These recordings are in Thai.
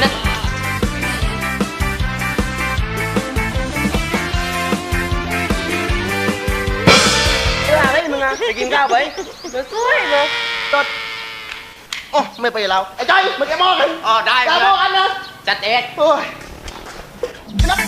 เลยราวนู้นอยู่ด้วยนะเวลาอะไรมึงอะไปกินข้าวไปเดี๋ยวช่วยเลยจดโอ้ไม่ไปแล้วไอ้ใจอยมึงแกมองกันอ๋อได้ แกคมรัอบงกันนะจัดเอ็ดโอ้ยนัก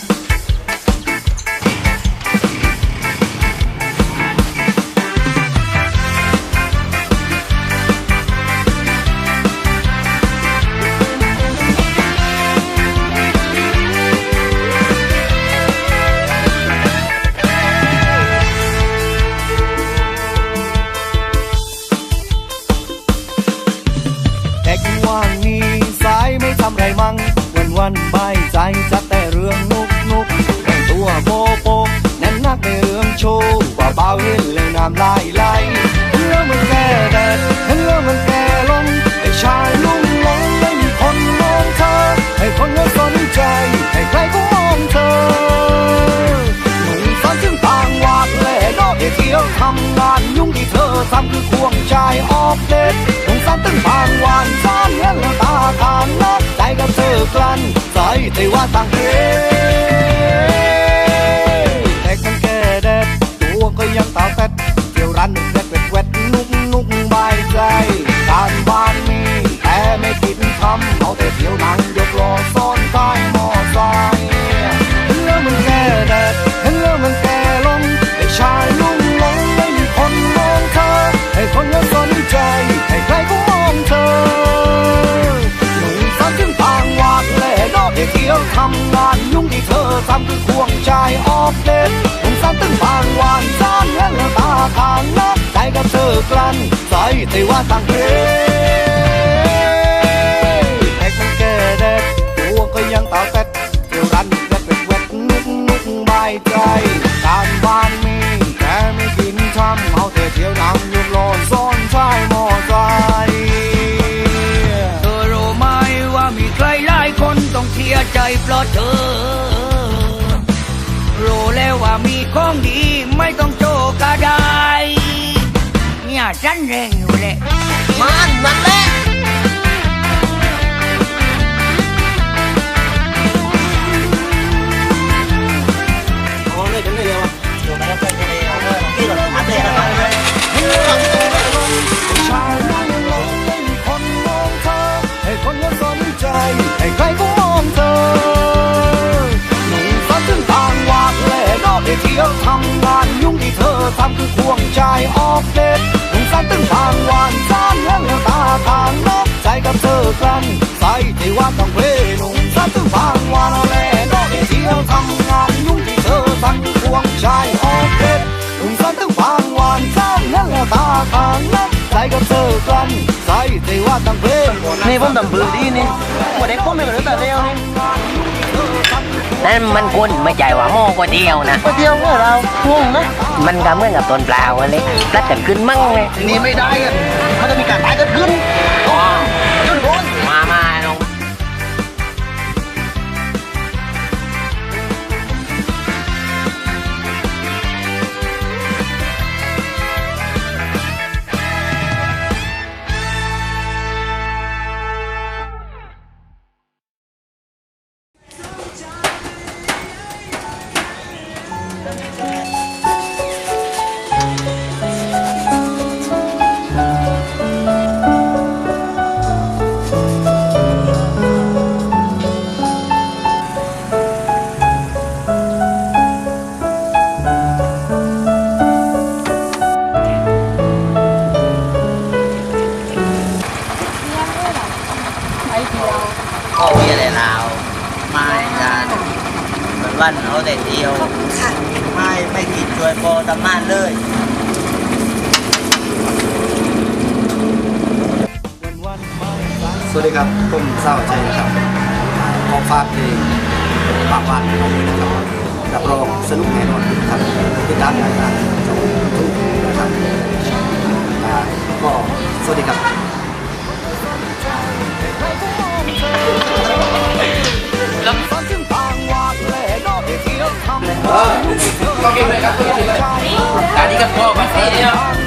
ว่างนี้สายไม่ทำไรมั่งวันวันใบใจจัดแต่เรื่องนุกนุกแต่งตัวโปโปแนั่นนักในเรื่องโชว์ว่าเบาเห็นเลยน้ำลาย ใจแต่ว่าต่างเพแต่กันแก่แดดตัวก็ยังตามามคือควงใจออกเด็ดหนุ่มสาวตึงบางวานสานเงินแล้วตาทางนักใจกับเธอกลั้นใจแต่ว่าต่างเพแวว่ามีของดีไม่ต้องโจกก็ได้ เนี่ยฉันเร่งอยู่แหละมันนั่นแหละโอ้เลยเป็นเลยว่ะเดี๋ยวนะครับเป็นเลยเอาเลยที่เราอัปเดตนะครับชายนั่งลงไม่มีคนมองเธอให้คนก็สนใจให้ใคร ออกเด็ดหนุ่มสาวจึงต่างวานสานเงินแล้วตาทางนอกใจกับเธอกันใส่ที่ว่าต้องเพลหนุ่มสาวจึงต่างวานแหล่นอกเที่ยวทำงานยุ่งที่เธอทำคือควงใจออกเด็ดหนุ่มสาวจึงต่างวานสานเงินแล้วตาทางนอกใจกับเธอกันใส่ที่ว่าต้องเพลนี่ผมทำปืนดีนี่วันเด็กผมไม่เหมือนแต่เดียวนี่ นั่นมันคุณไม่ใจว่าโม่กว่าเดียวนะไปเที่ยวเมื่อเราง่วงนะมันก็เหมือนกับต้นเปล่าอะเลยรัดกันขึ้นมั่งเลย ทีนี้ไม่ได้กันมันจะมีการตายเกิดขึ้น วันเขาแต่เดียวไม่ไม่กินช่วยโปรตำนานเลย สวัสดีครับ ผมเศร้าใจนะครับขอฝากเพลงปากหวานเอาไว้นะครับรับรองสนุกแน่นอนครับติดตามได้ทาง ต้กินเลยครับตอกันี้ก็พอมาสิเนาะ